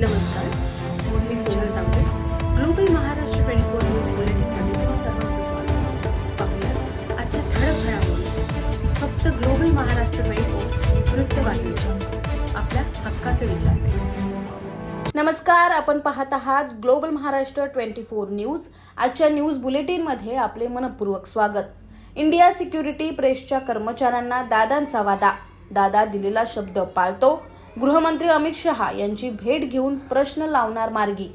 नमस्कार. मी Sonal Tambe. Global Maharashtra twenty four news बुलेटिनमध्ये तुम्हा सर्वांचं स्वागत पाहूया आजच्या ठळक घडामोडी. फक्त ग्लोबल महाराष्ट्र ट्वेंटी फोर वृत्तवाहिनीच्या. आपल्या हक्काचे विचार नमस्कार आपण पाहत आहात global Maharashtra twenty four news. आजच्या न्यूज बुलेटिनमध्ये आपले मनपूर्वक स्वागत. इंडिया सिक्युरिटी प्रेसच्या कर्मचाऱ्यांना दादांचा वादा. दादा दिलेला शब्द पाळतो. गृहमंत्री अमित शहा यांची भेट घेऊन प्रश्न लावणार मार्गी.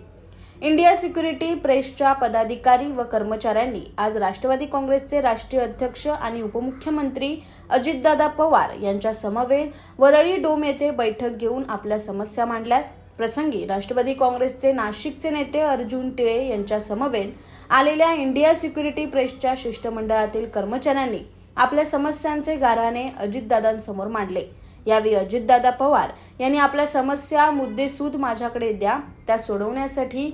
इंडिया सिक्युरिटी प्रेसच्या पदाधिकारी व कर्मचाऱ्यांनी आज राष्ट्रवादी काँग्रेसचे राष्ट्रीय अध्यक्ष आणि उपमुख्यमंत्री अजितदादा पवार यांच्या समवेत वरळी डोम येथे बैठक घेऊन आपल्या समस्या मांडल्या प्रसंगी राष्ट्रवादी काँग्रेसचे नाशिकचे नेते अर्जुन टिळे यांच्या समवेत आलेल्या इंडिया सिक्युरिटी प्रेसच्या शिष्टमंडळातील कर्मचाऱ्यांनी आपल्या समस्यांचे गाऱ्हाणे अजितदादांसमोर मांडले. यावेळी अजितदादा पवार यांनी आपल्या समस्या मुद्देसूद माझ्याकडे द्या. त्या सोडवण्यासाठी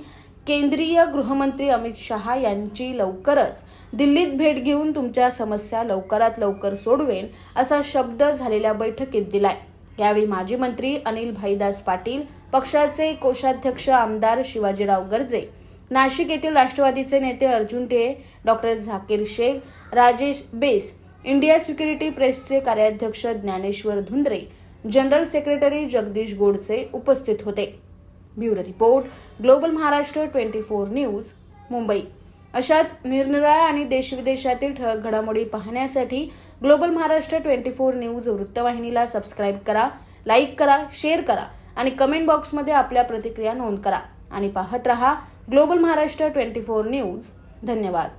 केंद्रीय गृहमंत्री अमित शहा यांची लवकरच दिल्लीत भेट घेऊन तुमच्या समस्या लवकरात लवकर सोडवेन असा शब्द झालेल्या बैठकीत दिलाय. यावेळी माजी मंत्री अनिल भाईदास पाटील पक्षाचे कोषाध्यक्ष आमदार शिवाजीराव गर्जे नाशिक येथील राष्ट्रवादीचे नेते अर्जुन टे डॉक्टर झाकीर शेख राजेश बेस इंडिया सिक्युरिटी प्रेसचे कार्याध्यक्ष ज्ञानेश्वर धुंद्रे जनरल सेक्रेटरी जगदीश गोडसे उपस्थित होते. Bureau report global Maharashtra twenty four news Mumbai. अशाच निरनिराळ्या आणि देशविदेशातील ठळक घडामोडी पाहण्यासाठी global Maharashtra twenty four news वृत्तवाहिनीला सबस्क्राईब करा लाईक करा शेअर करा आणि कमेंट बॉक्समध्ये आपल्या प्रतिक्रिया नोंद करा. आणि पाहत रहा global Maharashtra twenty four news. धन्यवाद.